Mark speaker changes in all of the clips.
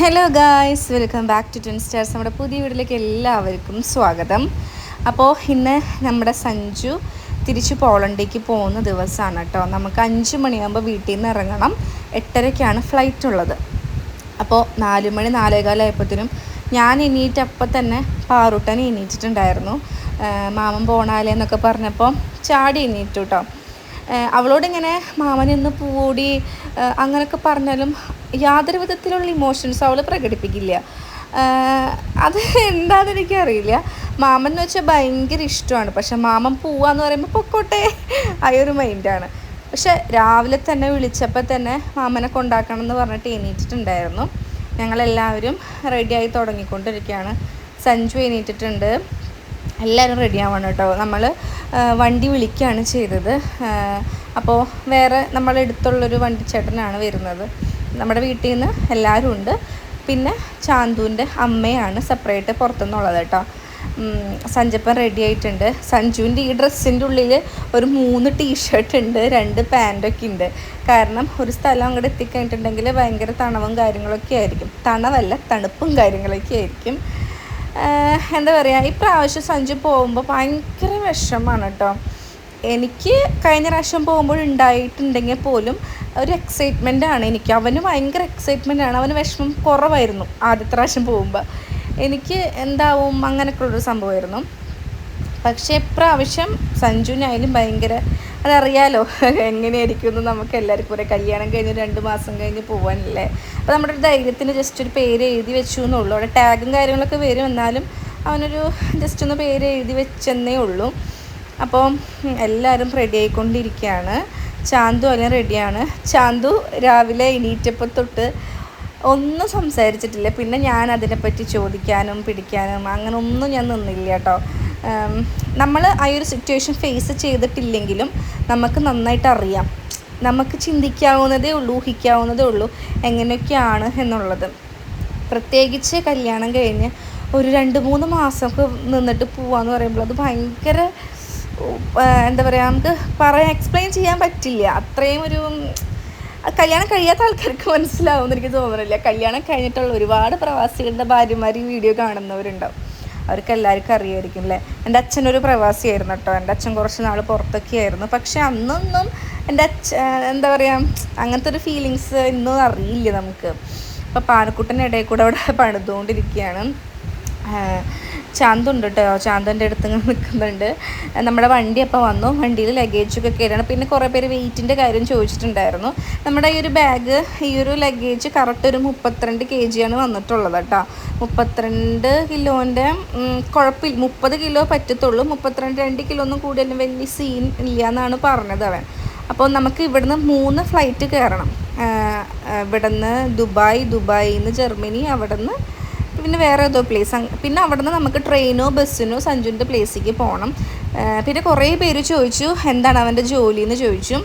Speaker 1: Hello guys welcome back to twin stars നമ്മുടെ പുതിയ വീട്ടിലേക്ക് എല്ലാവർക്കും സ്വാഗതം. അപ്പോൾ ഇന്ന് നമ്മുടെ സഞ്ജു തിരിച്ച് പോളണ്ടിലേക്ക് പോകുന്ന ദിവസമാണ് കേട്ടോ. നമുക്ക് അഞ്ച് മണിയാകുമ്പോൾ വീട്ടിൽ നിന്ന് ഇറങ്ങണം. എട്ടരയ്ക്കാണ് ഫ്ലൈറ്റ് ഉള്ളത്. അപ്പോൾ നാല് മണി നാലേകാലായപ്പോഴത്തേനും ഞാൻ എണീറ്റപ്പം തന്നെ പാറുട്ടൻ എണീറ്റിട്ടുണ്ടായിരുന്നു. മാമൻ പോണാലേ എന്നൊക്കെ പറഞ്ഞപ്പോൾ ചാടി എണീറ്റു കേട്ടോ. അവളോട് ഇങ്ങനെ മാമൻ ഇന്ന് പൂടി അങ്ങനെയൊക്കെ പറഞ്ഞാലും യാതൊരു വിധത്തിലുള്ള ഇമോഷൻസ് അവൾ പ്രകടിപ്പിക്കില്ല. അത് എന്താണെന്ന് എനിക്കറിയില്ല. മാമൻ എന്ന് വെച്ചാൽ ഭയങ്കര ഇഷ്ടമാണ്. പക്ഷെ മാമൻ പോവാന്ന് പറയുമ്പോൾ പൊക്കോട്ടെ ആ ഒരു മൈൻഡാണ് പക്ഷെ രാവിലെ തന്നെ വിളിച്ചപ്പോൾ തന്നെ മാമനെ കൊണ്ടാക്കണം എന്ന് പറഞ്ഞിട്ട് എണീറ്റിട്ടുണ്ടായിരുന്നു. ഞങ്ങളെല്ലാവരും റെഡിയായി തുടങ്ങിക്കൊണ്ടിരിക്കുകയാണ്. സഞ്ജു എണീറ്റിട്ടുണ്ട്. എല്ലാവരും റെഡി ആവണം കേട്ടോ. നമ്മൾ വണ്ടി വിളിക്കുകയാണ് ചെയ്തത്. അപ്പോൾ വേറെ നമ്മളെ അടുത്തുള്ളൊരു വണ്ടി ചേട്ടനാണ് വരുന്നത്. നമ്മുടെ വീട്ടിൽ നിന്ന് എല്ലാവരും ഉണ്ട്. പിന്നെ ചാന്തുവിന്റെ അമ്മയാണ് സെപ്പറേറ്റ് പുറത്തുനിന്നുള്ളത് കേട്ടോ. സഞ്ചപ്പൻ റെഡി ആയിട്ടുണ്ട്. സഞ്ജുവിന്റെ ഈ ഡ്രസ്സിന്റെ ഉള്ളിൽ ഒരു മൂന്ന് ടീഷർട്ട് ഉണ്ട് രണ്ട് പാന്റൊക്കെ ഉണ്ട്. കാരണം ഒരു സ്ഥലം അങ്ങോട്ട് എത്തിക്കഴിഞ്ഞിട്ടുണ്ടെങ്കിൽ ഭയങ്കര തണവും കാര്യങ്ങളൊക്കെ ആയിരിക്കും. തണവല്ല തണുപ്പും കാര്യങ്ങളൊക്കെ ആയിരിക്കും. എന്താ പറയുക ഇപ്രാവശ്യം സഞ്ജു പോകുമ്പോൾ ഭയങ്കര വിഷമമാണ് കേട്ടോ എനിക്ക് കഴിഞ്ഞ പ്രാവശ്യം പോകുമ്പോൾ ഉണ്ടായിട്ടുണ്ടെങ്കിൽ പോലും ഒരു എക്സൈറ്റ്മെന്റ് ആണ് എനിക്ക്. അവന് ഭയങ്കര എക്സൈറ്റ്മെന്റ് ആണ്. അവന് വിഷമം കുറവായിരുന്നു ആദ്യത്തെ പ്രാവശ്യം പോകുമ്പോൾ എനിക്ക് എന്താവും അങ്ങനെയൊക്കെ ഉള്ളൊരു സംഭവമായിരുന്നു. പക്ഷേ ഇപ്രാവശ്യം സഞ്ജുവിനായാലും ഭയങ്കര അതറിയാലോ എങ്ങനെയായിരിക്കും എന്ന് നമുക്ക് എല്ലാവർക്കും ഒരു കല്യാണം കഴിഞ്ഞ് രണ്ട് മാസം കഴിഞ്ഞ് പോകാനല്ലേ അപ്പോൾ നമ്മുടെ ഒരു ധൈര്യത്തിന് ജസ്റ്റ് ഒരു പേര് എഴുതി വെച്ചു എന്നുള്ളൂ അവിടെ ടാഗും കാര്യങ്ങളൊക്കെ വരും. എന്നാലും അവനൊരു ജസ്റ്റ് ഒന്ന് പേര് എഴുതി വെച്ചെന്നേ ഉള്ളൂ. അപ്പോൾ എല്ലാവരും റെഡി ആയിക്കൊണ്ടിരിക്കുകയാണ്. ചാന്തു എല്ലാം റെഡിയാണ് ചാന്തു രാവിലെ എണീറ്റപ്പോൾ തൊട്ട് ഒന്നും സംസാരിച്ചിട്ടില്ല. പിന്നെ ഞാൻ അതിനെപ്പറ്റി ചോദിക്കാനും പിടിക്കാനും അങ്ങനെ ഒന്നും ഞാൻ നിന്നില്ല കേട്ടോ. നമ്മൾ ആ ഒരു സിറ്റുവേഷൻ ഫേസ് ചെയ്തിട്ടില്ലെങ്കിലും നമുക്ക് നന്നായിട്ട് അറിയാം. നമുക്ക് ചിന്തിക്കാവുന്നതേ ഉള്ളൂ ഊഹിക്കാവുന്നതേ ഉള്ളൂ എങ്ങനെയൊക്കെയാണ് എന്നുള്ളത്. പ്രത്യേകിച്ച് കല്യാണം കഴിഞ്ഞ് ഒരു രണ്ട് മൂന്ന് മാസമൊക്കെ നിന്നിട്ട് പോവാന്ന് പറയുമ്പോൾ അത് ഭയങ്കര എന്താ പറയുക നമുക്ക് പറയാൻ എക്സ്പ്ലെയിൻ ചെയ്യാൻ പറ്റില്ല. അത്രയും ഒരു കല്യാണം കഴിയാത്ത ആൾക്കാർക്ക് മനസ്സിലാവുമെന്ന് എനിക്ക് തോന്നുന്നില്ല. കല്യാണം കഴിഞ്ഞിട്ടുള്ള ഒരുപാട് പ്രവാസികളുടെ ഭാര്യമാർ ഈ വീഡിയോ കാണുന്നവരുണ്ടാവും. അവർക്ക് എല്ലാവർക്കും അറിയായിരിക്കും അല്ലേ? എന്റെ അച്ഛനൊരു പ്രവാസിയായിരുന്നു കേട്ടോ. എന്റെ അച്ഛൻ കുറച്ച് നാൾ പുറത്തൊക്കെ ആയിരുന്നു. പക്ഷെ അന്നൊന്നും എന്റെ അച്ഛ എന്താ പറയുക അങ്ങനത്തെ ഒരു ഫീലിങ്സ് ഇന്നും അറിയില്ല നമുക്ക്. അപ്പോൾ പാനക്കുട്ടന്റെ ഇടയിൽ കൂടെ അവിടെ പണിതുകൊണ്ടിരിക്കുകയാണ്. ചാന്തുണ്ട് കേട്ടോ. ചാന്തന്റെ അടുത്ത് നിൽക്കുന്നുണ്ട് നമ്മുടെ വണ്ടി അപ്പോൾ വന്നു. വണ്ടിയിൽ ലഗേജൊക്കെ കയറിയാണ്. പിന്നെ കുറേ പേര് വെയിറ്റിന്റെ കാര്യം ചോദിച്ചിട്ടുണ്ടായിരുന്നു. നമ്മുടെ ഈ ഒരു ബാഗ് ഈ ഒരു ലഗേജ് കറക്റ്റ് ഒരു മുപ്പത്തിരണ്ട് കെ ജിയാണ് വന്നിട്ടുള്ളത് കേട്ടോ. മുപ്പത്തിരണ്ട് കിലോന്റെ കുഴപ്പമില്ല. മുപ്പത് കിലോ പറ്റത്തുള്ളൂ. മുപ്പത്തിരണ്ട് രണ്ട് കിലോ ഒന്നും കൂടുതലും വലിയ സീൻ ഇല്ല എന്നാണ് പറഞ്ഞത് അവൻ. അപ്പോൾ നമുക്ക് ഇവിടുന്ന് മൂന്ന് ഫ്ലൈറ്റ് കയറണം. ഇവിടുന്ന് ദുബായ് ദുബായിൽ നിന്ന് ജർമ്മനി അവിടെ നിന്ന് പിന്നെ വേറെ ഏതോ പ്ലേസ് പിന്നെ അവിടെ നിന്ന് നമുക്ക് ട്രെയിനോ ബസ്സിനോ സഞ്ജുവിന്റെ പ്ലേസിലേക്ക് പോകണം പിന്നെ കുറേ പേര് ചോദിച്ചു എന്താണ് അവന്റെ ജോലി എന്ന് ചോദിച്ചു.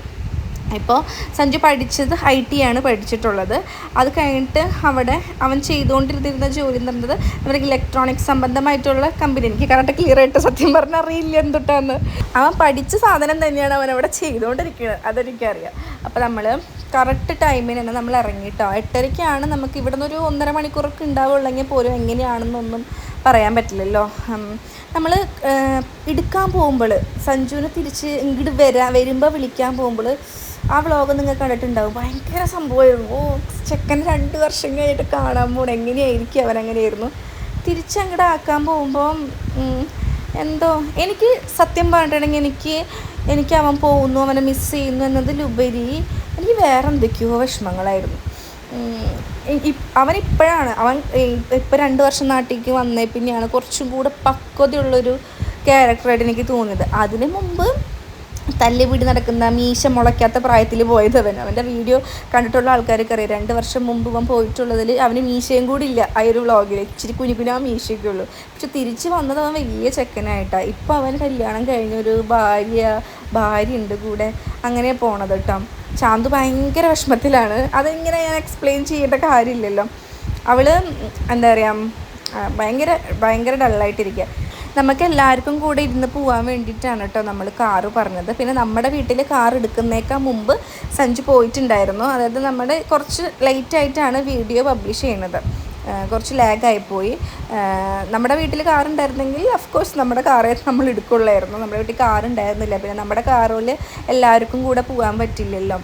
Speaker 1: ഇപ്പോൾ സഞ്ജു പഠിച്ചത് ഐ ടി ആണ് പഠിച്ചിട്ടുള്ളത്. അത് കഴിഞ്ഞിട്ട് അവിടെ അവൻ ചെയ്തുകൊണ്ടിരുന്നിരുന്ന ജോലി എന്ന് പറയുന്നത് അവർക്ക് ഇലക്ട്രോണിക്സ് സംബന്ധമായിട്ടുള്ള കമ്പനി എനിക്ക് കറക്റ്റ് ക്ലിയർ ആയിട്ട് സത്യം പറഞ്ഞാൽ അറിയില്ല എന്തുട്ടാന്ന്. അവൻ പഠിച്ച സാധനം തന്നെയാണ് അവൻ അവിടെ ചെയ്തുകൊണ്ടിരിക്കുന്നത് അതെനിക്കറിയാം. അപ്പോൾ നമ്മൾ കറക്റ്റ് ടൈമിന് തന്നെ നമ്മൾ ഇറങ്ങിയിട്ടോ എട്ടരയ്ക്കാണ് നമുക്ക് ഇവിടെ നിന്ന് ഒരു ഒന്നര മണിക്കൂറൊക്കെ ഉണ്ടാവുള്ളെങ്കിൽ പോലും എങ്ങനെയാണെന്നൊന്നും പറയാൻ പറ്റില്ലല്ലോ. നമ്മൾ എടുക്കാൻ പോകുമ്പോൾ സഞ്ജുവിനെ തിരിച്ച് ഇങ്ങോട്ട് വരാ വരുമ്പോൾ വിളിക്കാൻ പോകുമ്പോൾ ആ വ്ളോഗ് നിങ്ങൾ കണ്ടിട്ടുണ്ടാവും. ഭയങ്കര സംഭവമായിരുന്നു. ഓ ചെക്കൻ രണ്ട് വർഷം കഴിഞ്ഞിട്ട് കാണാൻ പോകണം എങ്ങനെയായിരിക്കും അവനങ്ങനെയായിരുന്നു തിരിച്ചങ്ങോട്ട് ആക്കാൻ പോകുമ്പോൾ എന്തോ എനിക്ക് സത്യം പറഞ്ഞിട്ടുണ്ടെങ്കിൽ എനിക്ക് എനിക്ക് അവൻ പോകുന്നു അവനെ മിസ് ചെയ്യുന്നു എന്നതിലുപരി എനിക്ക് വേറെ എന്തൊക്കെയോ വിഷമങ്ങളായിരുന്നു. അവൻ ഇപ്പോഴാണ് അവൻ ഇപ്പം രണ്ട് വർഷം നാട്ടിലേക്ക് വന്നേ പിന്നെയാണ് കുറച്ചും കൂടെ പക്വതയുള്ളൊരു ക്യാരക്ടറായിട്ട് എനിക്ക് തോന്നിയത്. അതിന് മുമ്പ് തല്ലി പിടി നടക്കുന്ന മീശ മുളയ്ക്കാത്ത പ്രായത്തിൽ പോയത് അവൻ. അവന്റെ വീഡിയോ കണ്ടിട്ടുള്ള ആൾക്കാർക്ക് അറിയാം രണ്ട് വർഷം മുമ്പ് അവൻ പോയിട്ടുള്ളതിൽ അവന് മീശയും കൂടി ഇല്ല ആ ഒരു വ്ളോഗിൽ ഇച്ചിരി കുഞ്ഞു കുഞ്ഞു ആ മീശയൊക്കെ ഉള്ളൂ. പക്ഷെ തിരിച്ച് വന്നത് അവൻ വലിയ ചെക്കനായിട്ടാണ് ഇപ്പം അവൻ കല്യാണം കഴിഞ്ഞൊരു ഭാര്യ ഭാര്യ ഉണ്ട് കൂടെ. അങ്ങനെ പോണത് കേട്ടോ ചാന്ത് ഭയങ്കര വിഷമത്തിലാണ്. അതിങ്ങനെ ഞാൻ എക്സ്പ്ലെയിൻ ചെയ്യേണ്ട കാര്യമില്ലല്ലോ. അവൾ എന്താ പറയുക ഭയങ്കര ഭയങ്കര ഡള്ളായിട്ടിരിക്കുക നമുക്ക് എല്ലാവർക്കും കൂടെ ഇരുന്ന് പോകാൻ വേണ്ടിയിട്ടാണ് കേട്ടോ നമ്മൾ കാറ് പറഞ്ഞത്. പിന്നെ നമ്മുടെ വീട്ടിൽ കാർ എടുക്കുന്നേക്കാൾ മുമ്പ് സഞ്ജു പോയിട്ടുണ്ടായിരുന്നു. അതായത് നമ്മുടെ കുറച്ച് ലേറ്റ് ആയിട്ടാണ് വീഡിയോ പബ്ലിഷ് ചെയ്യുന്നത്. കുറച്ച് ലാഗായിപ്പോയി നമ്മുടെ വീട്ടിൽ കാറുണ്ടായിരുന്നെങ്കിൽ കോഴ്സ് നമ്മുടെ കാറേ നമ്മൾ എടുക്കുള്ളായിരുന്നു. നമ്മുടെ വീട്ടിൽ കാറുണ്ടായിരുന്നില്ല പിന്നെ നമ്മുടെ കാറിൽ എല്ലാവർക്കും കൂടെ പോകാൻ പറ്റില്ലല്ലോ.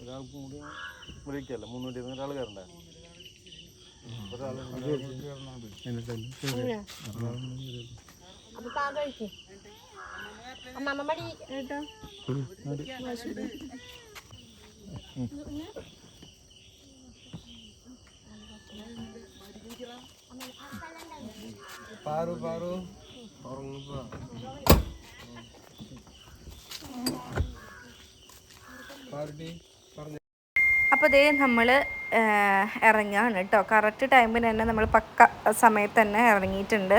Speaker 2: ഒരാൾക്ക് കൂടി വിളിക്കല്ല? മൂന്ന് വണ്ടി ഒരാൾ കയറണ്ടേ
Speaker 3: പാറു പാറു. ഉറങ്ങുമ്പോ
Speaker 1: അപ്പോൾ ഇതേ നമ്മൾ ഇറങ്ങുകയാണ് കേട്ടോ കറക്റ്റ് ടൈമിന് തന്നെ നമ്മൾ പക്ക സമയത്ത് തന്നെ ഇറങ്ങിയിട്ടുണ്ട്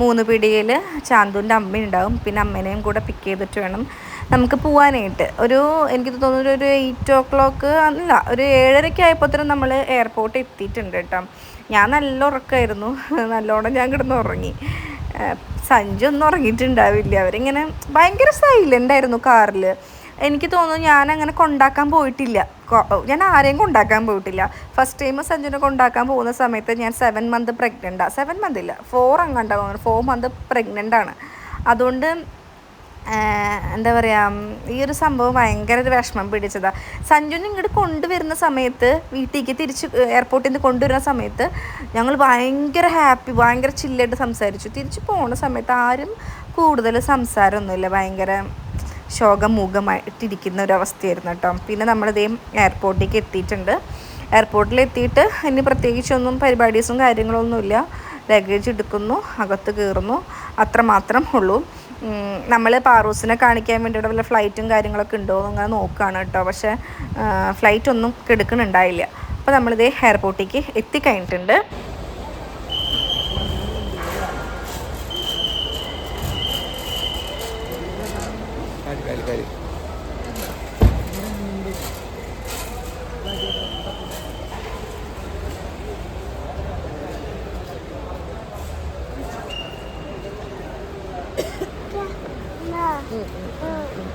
Speaker 1: മൂന്ന് പിടിയിൽ ചാന്തുവിന്റെ അമ്മയുണ്ടാവും പിന്നെ അമ്മേനെയും കൂടെ പിക്ക് ചെയ്തിട്ട് വേണം നമുക്ക് പോകാനായിട്ട് ഒരു എനിക്ക് തോന്നുന്നു ഒരു എയ്റ്റ് ഓ ക്ലോക്ക് അല്ല ഒരു ഏഴരയ്ക്ക് ആയപ്പോഴത്തേനും നമ്മൾ എയർപോർട്ടിൽ എത്തിയിട്ടുണ്ട് കേട്ടോ ഞാൻ നല്ല ഉറക്കമായിരുന്നു നല്ലോണം ഞാൻ കിടന്ന് ഉറങ്ങി. സഞ്ജു ഒന്നും ഉറങ്ങിയിട്ടുണ്ടാവില്ല. അവരിങ്ങനെ ഭയങ്കര സൈലന്റ് ആയിരുന്നു കാറിൽ എനിക്ക് തോന്നുന്നു ഞാൻ അങ്ങനെ കൊണ്ടാക്കാൻ പോയിട്ടില്ല. ഞാൻ ആരെയും കൊണ്ടാക്കാൻ പോയിട്ടില്ല. ഫസ്റ്റ് ടൈം സഞ്ജുനെ കൊണ്ടാക്കാൻ പോകുന്ന സമയത്ത് ഞാൻ സെവൻ മന്ത് പ്രഗ്നന്റാണ് സെവൻ മന്ത് ഇല്ല. ഫോർ അങ്ങാണ്ടാ ഫോർ മന്ത് പ്രഗ്നന്റ് ആണ്. അതുകൊണ്ട് എന്താ പറയുക ഈ ഒരു സംഭവം ഭയങ്കര ഒരു വിഷമം പിടിച്ചതാണ് സഞ്ജുനെ ഇങ്ങോട്ട് കൊണ്ടുവരുന്ന സമയത്ത് വീട്ടിലേക്ക് തിരിച്ച് എയർപോർട്ടിൽ നിന്ന് കൊണ്ടുവരുന്ന സമയത്ത് ഞങ്ങൾ ഭയങ്കര ഹാപ്പി ഭയങ്കര ചില്ലായിട്ട് സംസാരിച്ചു. തിരിച്ച് പോകുന്ന സമയത്ത് ആരും കൂടുതൽ സംസാരമൊന്നുമില്ല. ഭയങ്കര ശോകമൂകമായിട്ടിരിക്കുന്ന മൂകമായിട്ടിരിക്കുന്ന ഒരവസ്ഥയായിരുന്നു കേട്ടോ. പിന്നെ നമ്മളിതേ എയർപോർട്ടിലേക്ക് എത്തിയിട്ടുണ്ട്. എയർപോർട്ടിൽ എത്തിയിട്ട് ഇനി പ്രത്യേകിച്ചൊന്നും പരിപാടീസും കാര്യങ്ങളൊന്നുമില്ല. ലഗേജ് എടുക്കുന്നു അകത്ത് കയറുന്നു. അത്രമാത്രം ഉള്ളൂ. നമ്മൾ പാറൂസിനെ കാണിക്കാൻ വേണ്ടിയിട്ട് വല്ല ഫ്ലൈറ്റും കാര്യങ്ങളൊക്കെ ഉണ്ടോ എന്ന് അങ്ങനെ നോക്കുകയാണ് കേട്ടോ. പക്ഷേ ഫ്ലൈറ്റ് ഒന്നും എടുക്കുന്നുണ്ടായില്ല. അപ്പോൾ നമ്മളിതേ എയർപോർട്ടിലേക്ക് എത്തിക്കഴിഞ്ഞിട്ടുണ്ട്.
Speaker 3: കാലി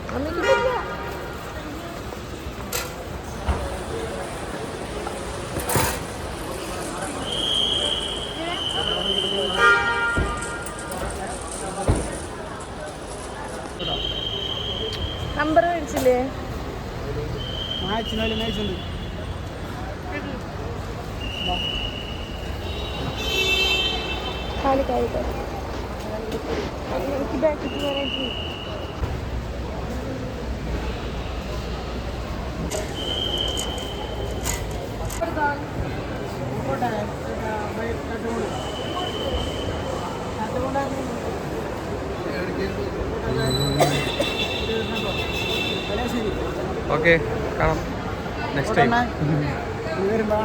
Speaker 3: കാലി കാലി
Speaker 1: നമ്പർ മേടിച്ചില്ലേ ബാക്കിൽ പോകാനായിട്ട്
Speaker 2: ഓക്കെ കാണാം നെക്സ്റ്റ് ടൈം
Speaker 3: വരുമ്പോ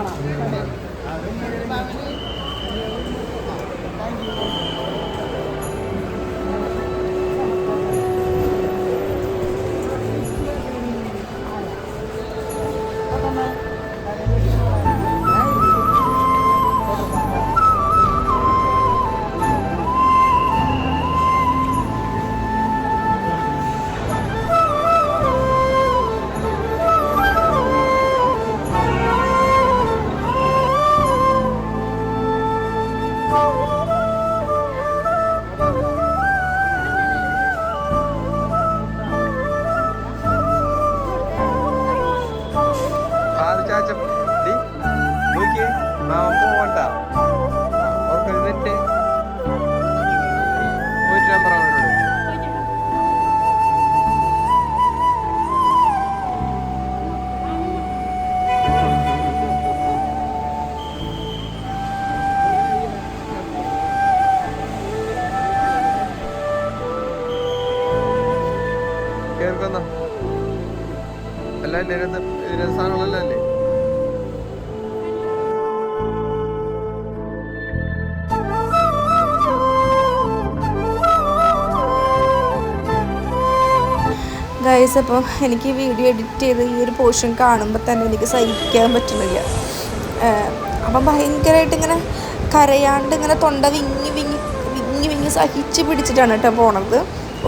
Speaker 1: ഗൈസ് അപ്പം എനിക്ക് വീഡിയോ എഡിറ്റ് ചെയ്ത് ഈ ഒരു പോർഷൻ കാണുമ്പോൾ തന്നെ എനിക്ക് സഹിക്കാൻ പറ്റുന്നില്ല. അപ്പം ഭയങ്കരമായിട്ട് ഇങ്ങനെ കരയാണ്ട് ഇങ്ങനെ തൊണ്ട വിങ്ങി വിങ്ങി വിങ്ങി വിങ്ങി സഹിച്ച് പിടിച്ചിട്ടാണ് കേട്ടോ പോണത്.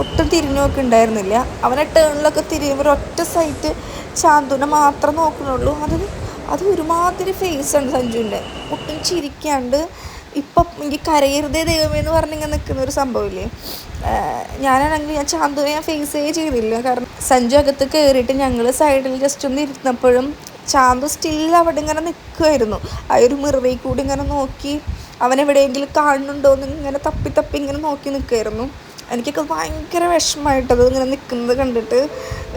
Speaker 1: ഒട്ടും തിരിഞ്ഞു നോക്കുന്നുണ്ടായിരുന്നില്ല അവനെ ടേണിലൊക്കെ തിരിയുമ്പോൾ ഒറ്റ സൈറ്റ് ചാന്തുവിനെ മാത്രം നോക്കണുള്ളൂ അത് അത് ഒരുമാതിരി ഫേസാണ് സഞ്ജുവിന്റെ. ഒട്ടും ചിരിക്കാണ്ട് ഇപ്പം എനിക്ക് കരയരുതേ ദൈവമേ എന്ന് പറഞ്ഞിങ്ങനെ നിൽക്കുന്ന ഒരു സംഭവമില്ലേ? ഞാനാണെങ്കിൽ ഞാൻ ചാന്തുവിനെ ഞാൻ ഫേസേ ചെയ്തില്ല. കാരണം സഞ്ജു അകത്ത് കയറിയിട്ട് ഞങ്ങൾ സൈഡിൽ ജസ്റ്റ് ഒന്ന് ഇരുന്നപ്പോഴും ചാന്തു സ്റ്റിൽ അവിടെ ഇങ്ങനെ നിൽക്കുമായിരുന്നു ആ ഒരു മിററിൽ കൂടി ഇങ്ങനെ നോക്കി അവൻ എവിടെയെങ്കിലും കാണുന്നുണ്ടോ എന്ന് ഇങ്ങനെ തപ്പി തപ്പി ഇങ്ങനെ നോക്കി നിൽക്കുമായിരുന്നു എനിക്കൊക്കെ ഭയങ്കര വിഷമമായിട്ടത് ഇങ്ങനെ നിൽക്കുന്നത് കണ്ടിട്ട്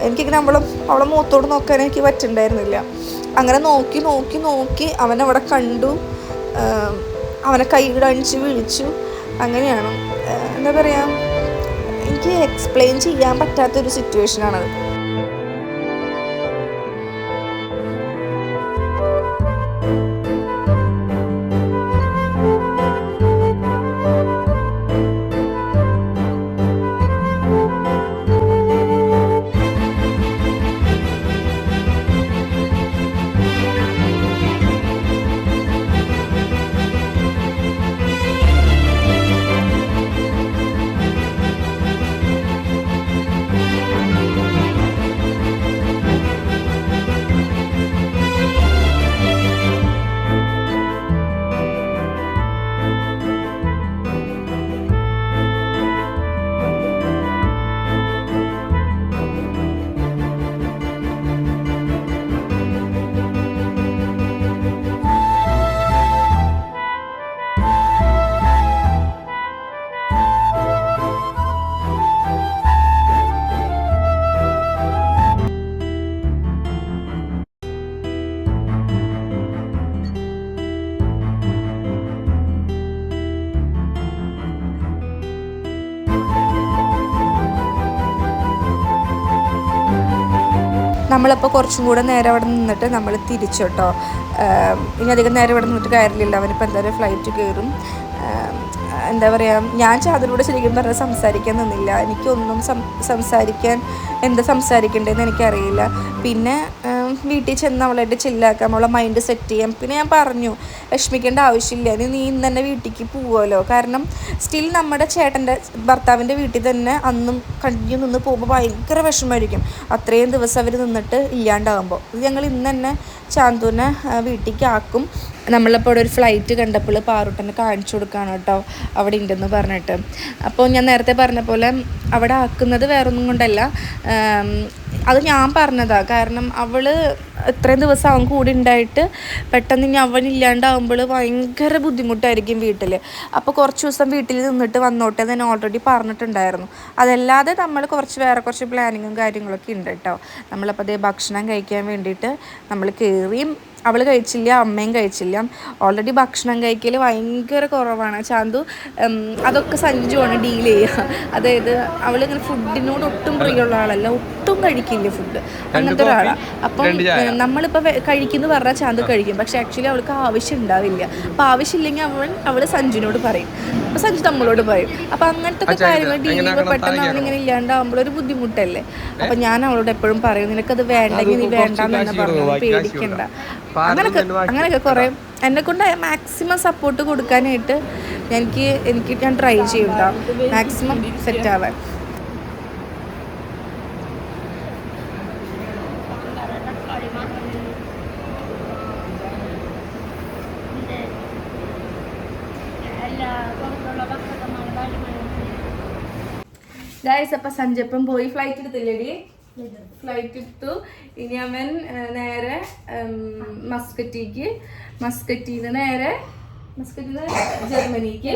Speaker 1: എനിക്കിങ്ങനെ അവളെ അവളെ മുഖത്തോട് നോക്കാൻ എനിക്ക് പറ്റുന്നുണ്ടായിരുന്നില്ല അങ്ങനെ നോക്കി നോക്കി നോക്കി അവൻ അവിടെ കണ്ടു. അവനെ കൈ കൈയിടണിച്ച് വിളിച്ചു. അങ്ങനെയാണ്. എന്താ പറയുക എനിക്ക് എക്സ്പ്ലെയിൻ ചെയ്യാൻ പറ്റാത്തൊരു സിറ്റുവേഷനാണത് നമ്മളപ്പോൾ കുറച്ചും കൂടെ നേരം അവിടെ നിന്നിട്ട് നമ്മൾ തിരിച്ചു കേട്ടോ ഇനി അധികം നേരം ഇവിടെ നിന്നിട്ട് കാര്യമില്ല. അവനിപ്പോൾ എന്തായാലും ഫ്ലൈറ്റ് കയറും എന്താ പറയുക ഞാൻ ചാതിലൂടെ ശരിക്കും പറഞ്ഞാൽ സംസാരിക്കാൻ നിന്നില്ല. എനിക്കൊന്നും സംസാരിക്കാൻ എന്താ സംസാരിക്കേണ്ടതെന്ന് എനിക്കറിയില്ല. പിന്നെ വീട്ടിൽ ചെന്ന് അവളായിട്ട് ചില്ലാക്കാം അവളെ മൈൻഡ് സെറ്റ് ചെയ്യാം. പിന്നെ ഞാൻ പറഞ്ഞു വിഷമിക്കേണ്ട ആവശ്യമില്ല നീ നീ ഇന്ന് തന്നെ വീട്ടിലേക്ക് പോവുമല്ലോ കാരണം സ്റ്റിൽ നമ്മുടെ ചേട്ടന്റെ ഭർത്താവിന്റെ വീട്ടിൽ തന്നെ അന്നും കണ്ടിന്യൂ നിന്ന് പോകുമ്പോൾ ഭയങ്കര വിഷമമായിരിക്കും. അത്രയും ദിവസം അവർ നിന്നിട്ട് ഇല്ലാണ്ടാകുമ്പോൾ ഞങ്ങൾ ഇന്ന് തന്നെ ചാന്തുവിനെ വീട്ടിലേക്ക് ആക്കും നമ്മളപ്പോൾ ഒരു ഫ്ലൈറ്റ് കണ്ടപ്പോൾ പാറുട്ടനെ കാണിച്ചു കൊടുക്കുകയാണ് കേട്ടോ അവിടെ ഉണ്ടെന്ന് പറഞ്ഞിട്ട്. അപ്പോൾ ഞാൻ നേരത്തെ പറഞ്ഞ പോലെ അവിടെ ആക്കുന്നത് വേറൊന്നും കൊണ്ടല്ല. അത് ഞാൻ പറഞ്ഞതാണ് കാരണം അവൾ ഇത്രയും ദിവസം അവൻ കൂടി ഉണ്ടായിട്ട് പെട്ടെന്ന് ഇനി അവൻ ഇല്ലാണ്ടാവുമ്പോൾ ഭയങ്കര ബുദ്ധിമുട്ടായിരിക്കും വീട്ടിൽ അപ്പോൾ കുറച്ച് ദിവസം വീട്ടിൽ നിന്നിട്ട് വന്നോട്ടെ എന്ന് ഓൾറെഡി പറഞ്ഞിട്ടുണ്ടായിരുന്നു. അതല്ലാതെ നമ്മൾ കുറച്ച് വേറെ കുറച്ച് പ്ലാനിങ്ങും കാര്യങ്ങളൊക്കെ ഉണ്ട് കേട്ടോ. നമ്മളപ്പോൾ അതേ ഭക്ഷണം കഴിക്കാൻ വേണ്ടിയിട്ട് നമ്മൾ ริม അവൾ കഴിച്ചില്ല അമ്മയും കഴിച്ചില്ല. ഓൾറെഡി ഭക്ഷണം കഴിക്കൽ ഭയങ്കര കുറവാണ്. ചാന്തു അതൊക്കെ സഞ്ജുവാണ് ഡീൽ ചെയ്യുക. അതായത് അവൾ ഇങ്ങനെ ഫുഡിനോട് ഒട്ടും പ്രിയമുള്ള ആളല്ല. ഒട്ടും കഴിക്കില്ല ഫുഡ് അങ്ങനത്തെ ഒരാളാണ് അപ്പം നമ്മളിപ്പോൾ കഴിക്കുന്നു പറഞ്ഞാൽ ചാന്തു കഴിക്കും. പക്ഷെ ആക്ച്വലി അവൾക്ക് ആവശ്യം ഉണ്ടാവില്ല അപ്പം ആവശ്യമില്ലെങ്കിൽ അവൾ അവൾ സഞ്ജുവിനോട് പറയും. അപ്പം സഞ്ജു നമ്മളോട് പറയും. അപ്പം അങ്ങനത്തെ കാര്യങ്ങൾ ഡീൽ ചെയ്യുമ്പോൾ പെട്ടെന്ന് അവനിങ്ങനെ ഇല്ലാണ്ടാവുമ്പോൾ ഒരു ബുദ്ധിമുട്ടല്ലേ? അപ്പം ഞാൻ അവളോട് എപ്പോഴും പറയും നിനക്കത് വേണ്ടെങ്കിൽ നീ വേണ്ടെന്ന് തന്നെ പറഞ്ഞു. പേടിക്കണ്ട. അങ്ങനൊക്കെ അങ്ങനെയൊക്കെ കുറേ. എന്നെ കൊണ്ട് മാക്സിമം സപ്പോർട്ട് കൊടുക്കാനായിട്ട് എനിക്ക് എനിക്ക് ഞാൻ ട്രൈ ചെയ്യും മാക്സിമം സെറ്റ് ആവാൻ. ഗായ്സ് അപ്പൊ സഞ്ജപ്പം പോയി ഫ്ലൈറ്റ് എടുത്തില്ലേടി? ഫ്ലൈറ്റ് എടുത്തു ഇനി അവൻ നേരെ മസ്കറ്റിക്ക്. മസ്കറ്റിൽ നിന്ന് നേരെ മസ്കറ്റിൽ നിന്ന് ജർമ്മനിക്ക്.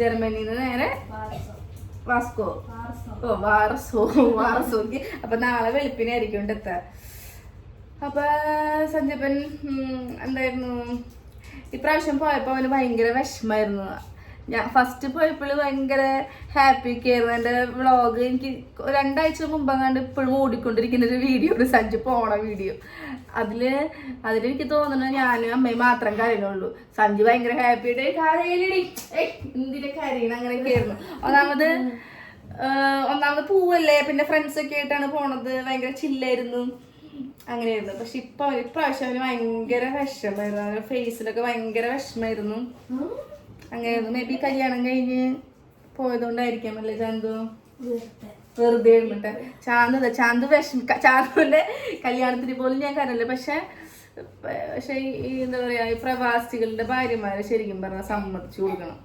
Speaker 1: ജർമ്മനിയിൽ നിന്ന് നേരെ വാസ്കോ. ഓ വാറസോ വാറസോക്ക് അപ്പൊ നാളെ വെളുപ്പിനായിരിക്കും കൊണ്ട് എത്താ അപ്പൊ സഞ്ജപ്പൻ എന്തായിരുന്നു? ഇപ്രാവശ്യം പോയപ്പോ അവന് ഭയങ്കര വിഷമായിരുന്നു. ഞാൻ ഫസ്റ്റ് പോയപ്പോൾ ഭയങ്കര ഹാപ്പി ആയിരുന്നു. എന്റെ വ്ളോഗ് എനിക്ക് രണ്ടാഴ്ച മുമ്പങ്ങാണ്ട് ഇപ്പോഴും ഓടിക്കൊണ്ടിരിക്കുന്ന ഒരു വീഡിയോ ഉണ്ട് സഞ്ജു പോണ വീഡിയോ അതിൽ അതിലെനിക്ക് തോന്നുന്നത് ഞാനും അമ്മയും മാത്രം കരയുള്ളൂ സഞ്ജു ഭയങ്കര ഹാപ്പി ആയിട്ട് കരയിലടി എന്തിനെ കരയണ? അങ്ങനെയൊക്കെ ആയിരുന്നു. ഒന്നാമത് ഒന്നാമത് പൂവല്ലേ പിന്നെ ഫ്രണ്ട്സൊക്കെ ആയിട്ടാണ് പോണത്. ഭയങ്കര ചില്ലായിരുന്നു അങ്ങനെയായിരുന്നു. പക്ഷെ ഇപ്പൊ ഇപ്രാവശ്യം അവന് ഭയങ്കര വിഷമായിരുന്നു അവന്റെ ഫേസിലൊക്കെ ഭയങ്കര വിഷമായിരുന്നു അങ്ങനെയായിരുന്നു. മേ ബി കല്യാണം കഴിഞ്ഞ് പോയതുകൊണ്ടായിരിക്കാം അല്ലേ ചാന്തു? വെറുതെ. ഇരുന്നിട്ട്. ചാന്ത് ചാന്ത് വിഷം ചാന്തുവിന്റെ കല്യാണത്തിന് പോലും ഞാൻ കരല്ല പക്ഷെ പക്ഷെ ഈ എന്താ പറയാ ഈ പ്രവാസികളുടെ ഭാര്യമാരെ ശരിക്കും പറഞ്ഞാൽ സമ്മതിച്ചു കൊടുക്കണം.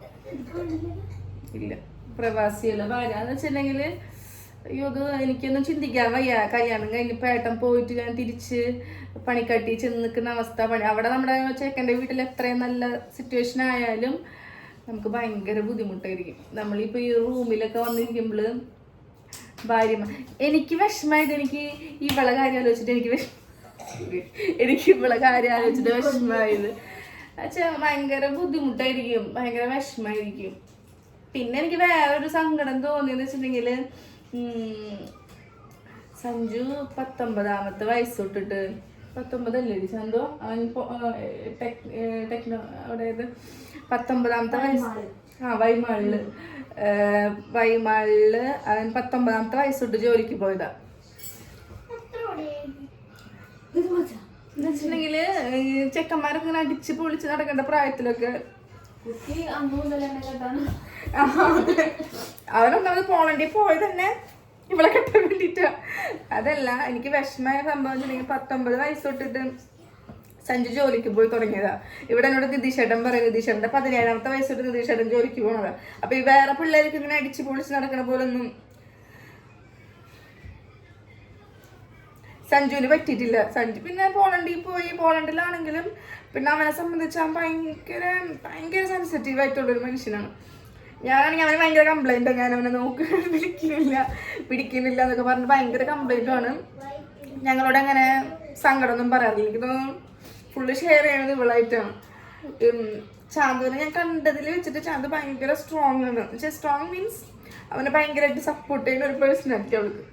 Speaker 1: ഇല്ല. പ്രവാസികളുടെ ഭാര്യ എന്ന് വെച്ചിട്ടുണ്ടെങ്കിൽ അയ്യോ അത് എനിക്കൊന്നും ചിന്തിക്കാൻ വയ്യ. കല്യാണം കഴിഞ്ഞ് പേട്ടം പോയിട്ട് ഞാൻ തിരിച്ച് പണിക്കട്ടി ചെന്ന് നിൽക്കുന്ന അവസ്ഥ പണി. അവിടെ നമ്മുടെ ചേക്കന്റെ വീട്ടിൽ എത്രയും നല്ല സിറ്റുവേഷൻ ആയാലും നമുക്ക് ഭയങ്കര ബുദ്ധിമുട്ടായിരിക്കും. നമ്മളിപ്പോൾ ഈ റൂമിലൊക്കെ വന്നിരിക്കുമ്പോൾ ഭാര്യമാ എനിക്ക് വിഷമായത് എനിക്ക് ഇവളെ കാര്യം ആലോചിച്ചിട്ട് എനിക്ക് വിഷമം എനിക്ക് ഇവളെ കാര്യം ആലോചിച്ചിട്ട് വിഷമായത്. അച്ഛാ ഭയങ്കര ബുദ്ധിമുട്ടായിരിക്കും. ഭയങ്കര വിഷമായിരിക്കും. പിന്നെ എനിക്ക് വേറൊരു സങ്കടം തോന്നിയെന്ന് വെച്ചിട്ടുണ്ടെങ്കിൽ സഞ്ജു പത്തൊമ്പതാമത്തെ വയസ്സ് തൊട്ടിട്ട് പത്തൊമ്പതല്ലേ ചന്തോ അവൻ ടെക്- ടെക്നോ അവിടെ പത്തൊമ്പതാമത്തെ വയസ്സ്. ആ വൈമാളിൽ. വൈമാളിൽ അവൻ പത്തൊമ്പതാമത്തെ വയസ്സ് തൊട്ട് ജോലിക്ക് പോയതാ. ിൽ ചെക്കന്മാരൊക്കെ ഇങ്ങനെ അടിച്ച് പൊളിച്ച് നടക്കേണ്ട പ്രായത്തിലൊക്കെ അവരൊന്നാമത് പോളണ്ടി പോയത് തന്നെ ഇവളെ കെട്ടാൻ വേണ്ടിട്ടാ. അതല്ല എനിക്ക് വിഷമമായ സംഭവം പത്തൊമ്പത് വയസ്സ് തൊട്ടിട്ട് സഞ്ജു ജോലിക്ക് പോയി തുടങ്ങിയതാ. ഇവിടെ എന്നോട് നിതീഷേട്ടൻ പറയും നിതീഷേട്ടന്റെ പതിനേഴാമത്തെ വയസ്സോട്ട് നിതീഷേട്ടൻ ജോലിക്ക് പോകണതാ അപ്പൊ ഈ വേറെ പിള്ളേർക്ക് ഇങ്ങനെ അടിച്ച് പൊളിച്ച് നടക്കണ പോലൊന്നും സഞ്ജുവിന് പറ്റിയിട്ടില്ല. സഞ്ജു പിന്നെ പോളണ്ടിൽ പോയി. പോളണ്ടിലാണെങ്കിലും പിന്നെ അവനെ സംബന്ധിച്ച് അവൻ ഭയങ്കര ഭയങ്കര സെൻസിറ്റീവ് ആയിട്ടുള്ള ഒരു മനുഷ്യനാണ്. ഞാനാണെങ്കിൽ അവന് ഭയങ്കര കംപ്ലൈന്റ് ഞാൻ അവനെ നോക്കി പിടിക്കുന്നില്ല. പിടിക്കുന്നില്ല എന്നൊക്കെ പറഞ്ഞ് ഭയങ്കര കംപ്ലൈന്റ് ആണ്. ഞങ്ങളോട് അങ്ങനെ സങ്കടമൊന്നും പറയാറില്ല. എനിക്ക് തോന്നുന്നു ഫുള്ള് ഷെയർ ചെയ്യണത് ഇവളായിട്ടാണ്. ചാന്തുവിനെ ഞാൻ കണ്ടതിൽ വെച്ചിട്ട് ചാന്ത് ഭയങ്കര സ്ട്രോങ് ആണ്. പക്ഷേ സ്ട്രോങ് മീൻസ് അവനെ ഭയങ്കരമായിട്ട് സപ്പോർട്ട് ചെയ്യുന്ന ഒരു പേഴ്സണാലിറ്റി അവൾക്ക്.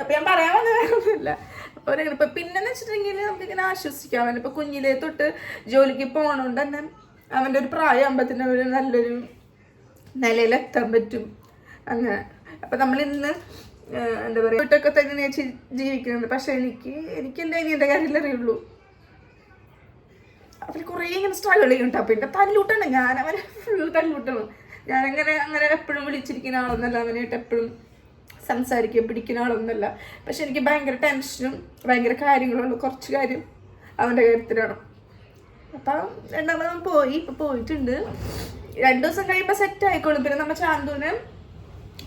Speaker 1: അപ്പൊ ഞാൻ പറയാൻ വന്ന വേറൊന്നുമില്ല അപ്പൊ ഇപ്പൊ പിന്നെന്ന് വെച്ചിട്ടുണ്ടെങ്കിൽ നമുക്ക് ഇങ്ങനെ ആശ്വസിക്കാം. അവൻ ഇപ്പൊ കുഞ്ഞിലേ തൊട്ട് ജോലിക്ക് പോകണോണ്ട് തന്നെ അവന്റെ ഒരു പ്രായം ആകുമ്പത്തിന് അവർ നല്ലൊരു നിലയിലെത്താൻ പറ്റും. അങ്ങനെ. അപ്പൊ നമ്മൾ ഇന്ന് എന്താ പറയാ വീട്ടൊക്കെ തന്നെ ജീവിക്കുന്നത്. പക്ഷെ എനിക്ക് എനിക്ക് എന്റെ അനിയന്റെ കാര്യത്തിൽ അറിയുള്ളൂ. അവർ കുറേ ഇങ്ങനെ സ്ട്രഗിൾ ചെയ്യുന്നുണ്ട്. എന്റെ തല്ലൂട്ടാണ്. ഞാൻ അവനെ ഫുൾ തല്ലൂട്ടാണ്. ഞാൻ അങ്ങനെ അങ്ങനെ എപ്പോഴും വിളിച്ചിരിക്കുന്ന ആളൊന്നല്ല. അവനായിട്ട് എപ്പോഴും സംസാരിക്കുക പിടിക്കുന്ന ആളൊന്നല്ല. പക്ഷെ എനിക്ക് ഭയങ്കര ടെൻഷനും ഭയങ്കര കാര്യങ്ങളുണ്ട് കുറച്ച് കാര്യം അവന്റെ കാര്യത്തിലാണ്. അപ്പം രണ്ടാമത് പോയി. പോയിട്ടുണ്ട്. രണ്ടു ദിവസം കഴിയുമ്പോൾ സെറ്റ് ആയിക്കോളും. പിന്നെ നമ്മുടെ ചാന്തുവിന്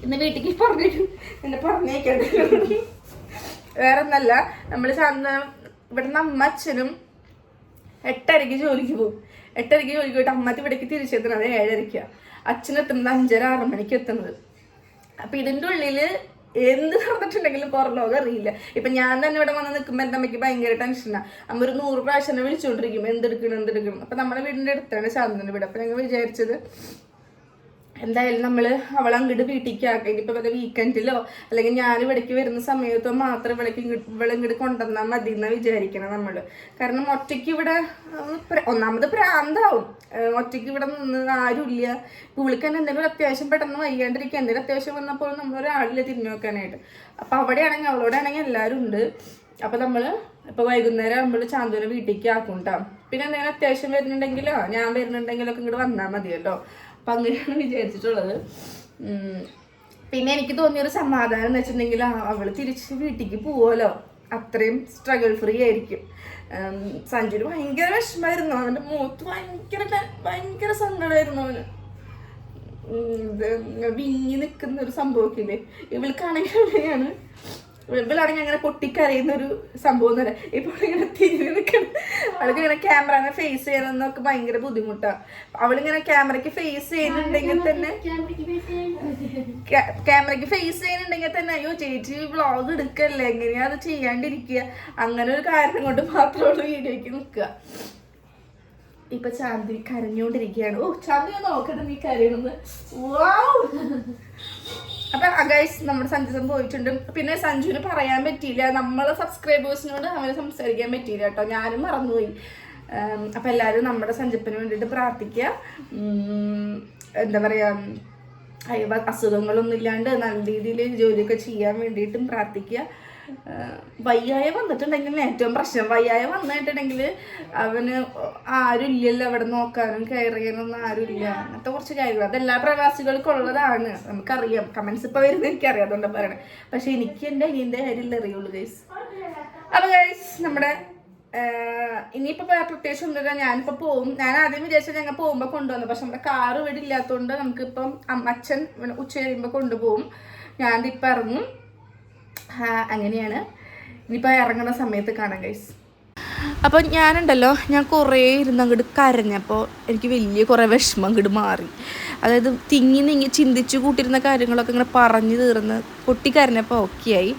Speaker 1: ഇന്ന് വീട്ടിലേക്ക് പറഞ്ഞു എന്നെ പറഞ്ഞേക്കണ്ട വേറെ ഒന്നല്ല നമ്മൾ സാധനം ഇവിടുന്ന് അമ്മ അച്ഛനും എട്ടരയ്ക്ക് ജോലിക്ക് പോകും. എട്ടരയ്ക്ക് ജോലിക്ക് പോയിട്ട് അമ്മത്തി ഇവിടേക്ക് തിരിച്ചെത്തുന്നത് ഏഴരയ്ക്കാണ് അച്ഛനെത്തുന്നത് അഞ്ചര ആറ് മണിക്ക് എത്തുന്നത്. അപ്പൊ ഇതിന്റെ ഉള്ളിൽ എന്ത് നടന്നിട്ടുണ്ടെങ്കിലും പുറം ലോകം അറിയില്ല. ഇപ്പൊ ഞാൻ തന്നെ ഇവിടെ വന്ന് നിൽക്കുമ്പോൾ എന്റെ അമ്മയ്ക്ക് ഭയങ്കര ടെൻഷനാണ് അമ്മ ഒരു നൂറ് പ്രാവശ്യം വിളിച്ചുകൊണ്ടിരിക്കും എന്തെടുക്കണം എന്തെടുക്കണം. അപ്പൊ നമ്മുടെ വീടിന്റെ അടുത്താണ് ശാന്തന്റെ വീട് അപ്പൊ ഞങ്ങൾ വിചാരിച്ചത് എന്തായാലും നമ്മൾ അവളെ അങ്ങോട്ട് വീട്ടിലേക്ക് ആക്കാം. ഇനിയിപ്പോൾ വല്ല വീക്കെൻഡിലോ അല്ലെങ്കിൽ ഞാൻ ഇവിടേക്ക് വരുന്ന സമയത്തോ മാത്രം ഇവിടേക്ക് ഇവളെ ഇങ്ങോട്ട് കൊണ്ടുവന്നാൽ മതി എന്നാണ് വിചാരിക്കണം നമ്മൾ കാരണം ഒറ്റയ്ക്ക് ഇവിടെ ഒന്നാമത് പ്രാന്താവും. ഒറ്റയ്ക്ക് ഇവിടെ നിന്ന് ആരുമില്ല പുള്ളിക്ക് തന്നെ എന്തെങ്കിലും അത്യാവശ്യം പെട്ടെന്ന് വയ്യാണ്ടിരിക്കുക എന്തെങ്കിലും അത്യാവശ്യം വന്നപ്പോൾ നമ്മൾ ഒരാളില്ല തിരിഞ്ഞു നോക്കാനായിട്ട്. അപ്പം അവിടെയാണെങ്കിൽ അവളോടാണെങ്കിൽ എല്ലാവരും ഉണ്ട്. അപ്പം നമ്മൾ ഇപ്പോൾ വൈകുന്നേരം ആകുമ്പോൾ ചാന്തുവിനെ വീട്ടിലേക്ക് ആക്കും കേട്ടോ പിന്നെ എന്തെങ്കിലും അത്യാവശ്യം വരുന്നുണ്ടെങ്കിലോ ഞാൻ വരുന്നുണ്ടെങ്കിലോ ഒക്കെ ഇങ്ങോട്ട് വന്നാൽ മതിയല്ലോ. അപ്പം അങ്ങനെയാണ് വിചാരിച്ചിട്ടുള്ളത് പിന്നെ എനിക്ക് തോന്നിയൊരു സമാധാനം എന്ന് വെച്ചിട്ടുണ്ടെങ്കിൽ അവൾ തിരിച്ച് വീട്ടിലേക്ക് പോവുമല്ലോ അത്രയും സ്ട്രഗിൾ ഫ്രീ ആയിരിക്കും. ഉം, സഞ്ജുന് ഭയങ്കര വിഷമായിരുന്നു അവന്റെ മൂത്ത് ഭയങ്കര ഭയങ്കര സങ്കടമായിരുന്നു അവന്. വിങ്ങി നിൽക്കുന്ന ഒരു സംഭവത്തിന്റെ ഇവൾക്കാണെങ്കിൽ അങ്ങനെയാണ് ഇവളാണെങ്കിൽ അങ്ങനെ പൊട്ടിക്കരയുന്ന ഒരു സംഭവം തന്നെ ഇപ്പോൾ ഇങ്ങനെ തിരിഞ്ഞു നിൽക്കണം. അവൾക്ക് ഇങ്ങനെ ക്യാമറനെ ഫേസ് ചെയ്യണമെന്നൊക്കെ ഭയങ്കര ബുദ്ധിമുട്ടാണ് അവളിങ്ങനെ ക്യാമറയ്ക്ക് ഫേസ് ചെയ്യുന്നുണ്ടെങ്കിൽ തന്നെ ക്യാമറയ്ക്ക് ഫേസ് ചെയ്യുന്നുണ്ടെങ്കിൽ തന്നെ അയ്യോ ചേച്ചി വ്ളോഗ് എടുക്കല്ലേ? എങ്ങനെയാ അത് ചെയ്യാണ്ടിരിക്കുക? അങ്ങനെ ഒരു കാരണം കൊണ്ട് മാത്രമേ ഉള്ളൂ വീഡിയോയ്ക്ക് നിൽക്കുക. ഇപ്പൊ ചാന്തി കരഞ്ഞോണ്ടിരിക്കുകയാണ്. ഓ ചാന്തി നോക്കട്ടെ നീ കരയണെന്ന് Wow! അപ്പൊ അഗൈസ് നമ്മുടെ സഞ്ജിതം പോയിട്ടുണ്ട്. പിന്നെ സഞ്ജുവിന് പറയാൻ പറ്റിയില്ല. നമ്മളെ സബ്സ്ക്രൈബേഴ്സിനോട് അവന് സംസാരിക്കാൻ പറ്റിയില്ല കേട്ടോ. ഞാനും മറന്നുപോയി. അപ്പൊ എല്ലാവരും നമ്മുടെ സഞ്ജപ്പിന് വേണ്ടിയിട്ട് പ്രാർത്ഥിക്കുക. എന്താ പറയാ അസുഖങ്ങളൊന്നും ഇല്ലാണ്ട് നല്ല രീതിയിൽ ജോലിയൊക്കെ ചെയ്യാൻ വേണ്ടിയിട്ടും പ്രാർത്ഥിക്കുക. വയ്യായ വന്നിട്ടുണ്ടെങ്കിൽ ഏറ്റവും പ്രശ്നം. വയ്യായ വന്നിട്ടുണ്ടെങ്കിൽ അവന് ആരും ഇല്ലല്ലോ അവിടെ നോക്കാനും കെയർ ചെയ്യാനൊന്നും ആരും ഇല്ല അങ്ങനത്തെ കുറച്ച് കാര്യങ്ങൾ. അതെല്ലാ പ്രവാസികൾക്കും ഉള്ളതാണ്. നമുക്കറിയാം. കമൻസ് ഇപ്പോൾ വരുന്നത് എനിക്കറിയാം. അറിയാതുകൊണ്ട് പറയണേ. പക്ഷെ എനിക്ക് എന്റെ അനിയന്റെ കാര്യമില്ല അറിയുള്ളൂ ഗൈസ് അപ്പോൾ ഗൈസ് നമ്മുടെ ഇനിയിപ്പോ പ്രത്യേകിച്ച് ഒന്നുമില്ല. ഞാനിപ്പോൾ പോകും ഞാൻ ആദ്യം വിചാരിച്ചത് ഞങ്ങൾ പോകുമ്പോൾ കൊണ്ടുവന്നു. പക്ഷെ നമ്മുടെ കാറ് ഇവിടെ ഇല്ലാത്തതുകൊണ്ട് നമുക്കിപ്പം അച്ഛൻ ഉച്ച കഴിയുമ്പോൾ കൊണ്ടുപോകും ഇപ്പം ഇറങ്ങും. അങ്ങനെയാണ്. ഇനിയിപ്പോൾ ഇറങ്ങുന്ന സമയത്ത് കാണാം ഗൈസ് അപ്പോൾ ഞാനുണ്ടല്ലോ ഞാൻ കുറേ ഇരുന്ന് അങ്ങോട്ട് കരഞ്ഞപ്പോൾ എനിക്ക് വലിയ കുറേ വിഷമം അങ്ങോട്ട് മാറി. അതായത് തിങ്ങി നിങ്ങി ചിന്തിച്ചു കൂട്ടിയിരുന്ന കാര്യങ്ങളൊക്കെ ഇങ്ങനെ പറഞ്ഞു തീർന്ന് പൊട്ടിക്കരഞ്ഞപ്പോൾ ഓക്കെ ആയി.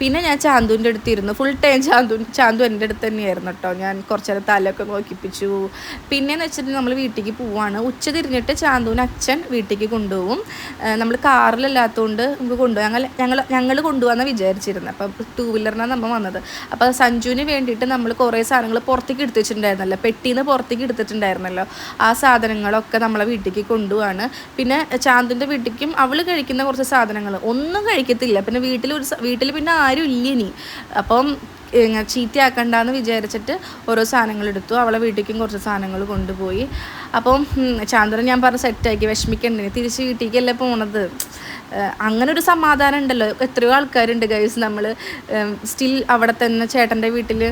Speaker 1: പിന്നെ ഞാൻ ചാന്തുവിന്റെ അടുത്ത് ഇരുന്നു. ഫുൾ ടൈം ചാന്തു ചാന്തു എന്റെ അടുത്ത് തന്നെയായിരുന്നു കേട്ടോ. ഞാൻ കുറച്ച് നേരം തലയൊക്കെ നോക്കിപ്പിച്ചു പിന്നെയെന്ന് വെച്ചിട്ടുണ്ടെങ്കിൽ നമ്മൾ വീട്ടിലേക്ക് പോവാണ്. ഉച്ച തിരിഞ്ഞിട്ട് ചാന്തുവിന് അച്ഛൻ വീട്ടിലേക്ക് കൊണ്ടുപോകും. നമ്മൾ കാറിലല്ലാത്തതുകൊണ്ട് നമുക്ക് കൊണ്ടുപോകും. ഞങ്ങൾ ഞങ്ങൾ ഞങ്ങൾ കൊണ്ടുപോകാമെന്ന് വിചാരിച്ചിരുന്നത്. അപ്പം ടൂ വീലറിനാണ് നമ്മൾ വന്നത്. അപ്പോൾ സഞ്ജുവിന് വേണ്ടിയിട്ട് നമ്മൾ കുറേ സാധനങ്ങൾ പുറത്തേക്ക് എടുത്ത് വെച്ചിട്ടുണ്ടായിരുന്നല്ലോ പെട്ടിന്ന് പുറത്തേക്ക് എടുത്തിട്ടുണ്ടായിരുന്നല്ലോ. ആ സാധനങ്ങളൊക്കെ നമ്മളെ വീട്ടിലേക്ക് കൊണ്ടുപോവാണ്. പിന്നെ ചാന്തുവിന്റെ വീട്ടിലേക്കും അവൾ കഴിക്കുന്ന കുറച്ച് സാധനങ്ങൾ. ഒന്നും കഴിക്കത്തില്ല. പിന്നെ വീട്ടിൽ ഒരു വീട്ടിൽ പിന്നെ ആരും ഇനി. അപ്പം ചീത്തയാക്കണ്ടെന്ന് വിചാരിച്ചിട്ട് ഓരോ സാധനങ്ങൾ എടുത്തു. അവളെ വീട്ടിലേക്കും കുറച്ച് സാധനങ്ങൾ കൊണ്ടുപോയി. അപ്പം ചാന്ദ്രൻ ഞാൻ പറഞ്ഞ് സെറ്റാക്കി വിഷമിക്കണ്ടേ. തിരിച്ച് വീട്ടിലേക്കല്ലേ പോണത്. അങ്ങനെ ഒരു സമാധാനം ഉണ്ടല്ലോ. എത്രയോ ആൾക്കാരുണ്ട് ഗൈസ് നമ്മൾ സ്റ്റിൽ അവിടെ തന്നെ ചേട്ടന്റെ വീട്ടിൽ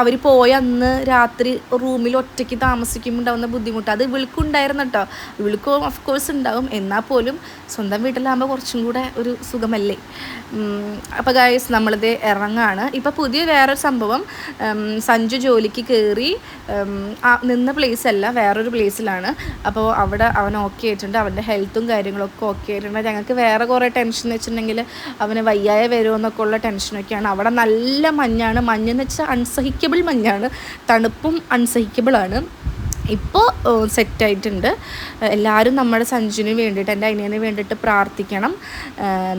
Speaker 1: അവർ പോയ അന്ന് രാത്രി റൂമിൽ ഒറ്റയ്ക്ക് താമസിക്കുമ്പോൾ ഉണ്ടാകുന്ന ബുദ്ധിമുട്ട്. അത് വിളിക്കുണ്ടായിരുന്നു കേട്ടോ ഇവൾക്കും ഓഫ് കോഴ്സ് ഉണ്ടാവും. എന്നാൽ പോലും സ്വന്തം വീട്ടിലാകുമ്പോൾ കുറച്ചും കൂടെ ഒരു സുഖമല്ലേ? അപ്പോൾ ഗൈസ് നമ്മളിത് ഇറങ്ങാണ്. ഇപ്പോൾ പുതിയ വേറൊരു സംഭവം. സഞ്ജു ജോലിക്ക് കയറി നിന്ന പ്ലേസ് അല്ല വേറൊരു പ്ലേസിലാണ് അപ്പോൾ അവിടെ അവൻ ഓക്കെ ആയിട്ടുണ്ട്. അവന്റെ ഹെൽത്തും കാര്യങ്ങളൊക്കെ ഓക്കെ ആയിട്ടുണ്ട്. ഞങ്ങൾക്ക് വേറെ കുറേ ടെൻഷൻ എന്ന് വെച്ചിട്ടുണ്ടെങ്കിൽ അവന് വയ്യായ വരുമെന്നൊക്കെ ഉള്ള ടെൻഷനൊക്കെയാണ്. അവിടെ നല്ല മഞ്ഞാണ്. മഞ്ഞെന്ന് വെച്ചാൽ അൺസഹിക്കബിൾ മഞ്ഞാണ്. തണുപ്പും അൺസഹിക്കബിളാണ് ഇപ്പോൾ സെറ്റായിട്ടുണ്ട് എല്ലാവരും നമ്മുടെ സഞ്ജുവിന് വേണ്ടിയിട്ട് എന്റെ അനിയന് വേണ്ടിയിട്ട് പ്രാർത്ഥിക്കണം.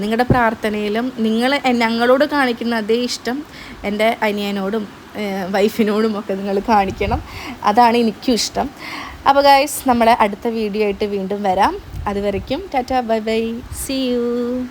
Speaker 1: നിങ്ങളുടെ പ്രാർത്ഥനയിലും നിങ്ങൾ ഞങ്ങളോട് കാണിക്കുന്ന അതേ ഇഷ്ടം എന്റെ അനിയനോടും വൈഫിനോടും ഒക്കെ നിങ്ങൾ കാണിക്കണം. അതാണ് എനിക്കും ഇഷ്ടം. അപ്പോൾ ഗൈസ് നമ്മളെ അടുത്ത വീഡിയോ ആയിട്ട് വീണ്ടും വരാം. അതുവരയ്ക്കും tata bye bye. See you